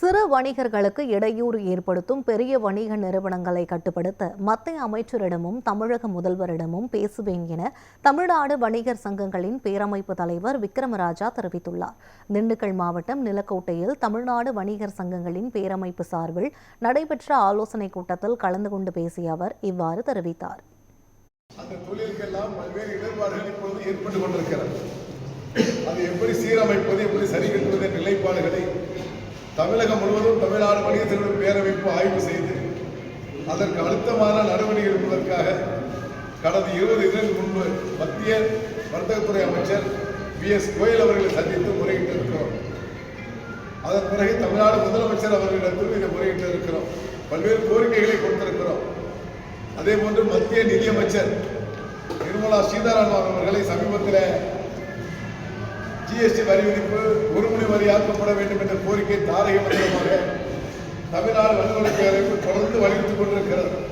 சிறு வணிகர்களுக்கு இடையூறு ஏற்படுத்தும் பெரிய வணிக நிறுவனங்களை கட்டுப்படுத்த மத்திய அமைச்சரிடமும் தமிழக முதல்வரிடமும் பேசுவேன் என தமிழ்நாடு வணிகர் சங்கங்களின் பேரமைப்பு தலைவர் விக்ரமராஜா தெரிவித்துள்ளார். திண்டுக்கல் மாவட்டம் நிலக்கோட்டையில் தமிழ்நாடு வணிகர் சங்கங்களின் பேரமைப்பு சார்பில் நடைபெற்ற ஆலோசனைக் கூட்டத்தில் கலந்து கொண்டு பேசிய அவர் இவ்வாறு தெரிவித்தார். அந்த தொழிலுக்கெல்லாம் பல்வேறு இடர்பாடுகள் இப்பொழுது ஏற்பட்டு கொண்டிருக்கிறது. அது எப்படி சீரமைப்பது எப்படி சரி கட்டுவது நிலைப்பாடுகளை தமிழகம் முழுவதும் தமிழ்நாடு வணிகத்தினுடைய பேரமைப்பு ஆய்வு செய்து அதற்கு அழுத்தமான நடவடிக்கை எடுப்பதற்காக கடந்த இருபது இதற்கு முன்பு மத்திய வர்த்தகத்துறை அமைச்சர் பி எஸ். கோயல் அவர்களை சந்தித்து முறையிட்டு இருக்கிறோம் அதன் பிறகு தமிழ்நாடு முதலமைச்சர் அவர்களிடத்தில் இதை முறையிட்டு இருக்கிறோம் பல்வேறு கோரிக்கைகளை கொடுத்திருக்கிறோம். அதே போன்று மத்திய நிதியமைச்சர் நிர்மலா சீதாராமன் அவர்களை சமீபத்தில் ஜிஎஸ்டி வரி விதிப்பு ஒரு மணி வரி ஆக்கப்பட வேண்டும் என்ற தாரக மந்திரமாக தமிழ்நாடு வன்முறை பேரவைப்பு தொடர்ந்து வலியுறுத்திக் கொண்டிருக்கிறது.